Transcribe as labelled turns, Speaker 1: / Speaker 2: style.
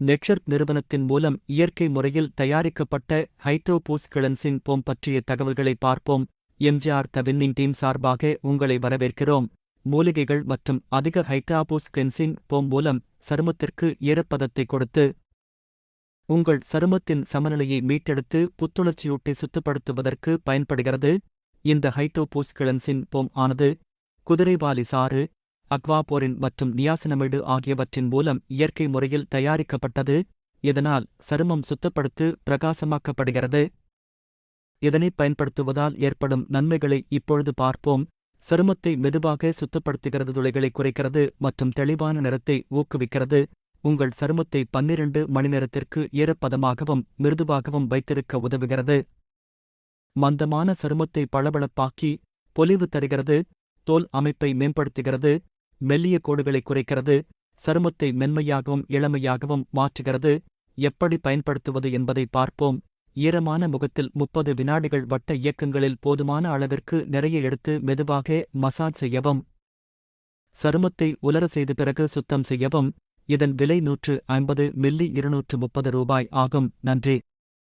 Speaker 1: நெக்ஷர்ப் நிறுவனத்தின் மூலம் இயற்கை முறையில் தயாரிக்கப்பட்ட ஹைட்ரோபோஸ் கிளன்சிங் போம் பற்றிய தகவல்களை பார்ப்போம். எம்ஜிஆர் த வின்னிங் டீம் சார்பாக உங்களை வரவேற்கிறோம். மூலிகைகள் மற்றும் அதிக ஹைட்ராபோஸ் கிளென்சிங் போம் மூலம் சருமத்திற்கு ஈரப்பதத்தை கொடுத்து உங்கள் சருமத்தின் சமநிலையை மீட்டெடுத்து புத்துணர்ச்சியூட்டி சுத்தப்படுத்துவதற்கு பயன்படுகிறது. இந்த ஹைட்ரோபோஸ் கிளன்சிங் போம் ஆனது குதிரைவாலி சாறு அக்வாபோரின் மற்றும் நியாசனமிடு ஆகியவற்றின் மூலம் இயற்கை முறையில் தயாரிக்கப்பட்டது இதனால் சருமம் சுத்தப்படுத்து பிரகாசமாக்கப்படுகிறது. இதனை பயன்படுத்துவதால் ஏற்படும் நன்மைகளை இப்பொழுது பார்ப்போம். சருமத்தை மெதுவாக சுத்தப்படுத்துகிறது துளைகளை குறைக்கிறது மற்றும் தெளிவான நிறத்தை ஊக்குவிக்கிறது. உங்கள் சருமத்தை பன்னிரண்டு மணி நேரத்திற்கு ஈரப்பதமாகவும் மிருதுவாகவும் வைத்திருக்க உதவுகிறது. மந்தமான சருமத்தை பளபளப்பாக்கி பொலிவு தருகிறது. தோல் அமைப்பை மேம்படுத்துகிறது. மெல்லிய கோடுகளை குறைக்கிறது சருமத்தை மென்மையாகவும் இளமையாகவும் மாற்றுகிறது எப்படி பயன்படுத்துவது என்பதை பார்ப்போம். ஈரமான முகத்தில் முப்பது வினாடிகள் வட்ட இயக்கங்களில் போதுமான அளவிற்கு நிறைய எடுத்து மெதுவாக மசாஜ் செய்யவும். சருமத்தை உலர செய்த பிறகு சுத்தம் செய்யவும். இதன் விலை நூற்று ஐம்பது மில்லி இருநூற்று முப்பது ரூபாய் ஆகும். நன்றி.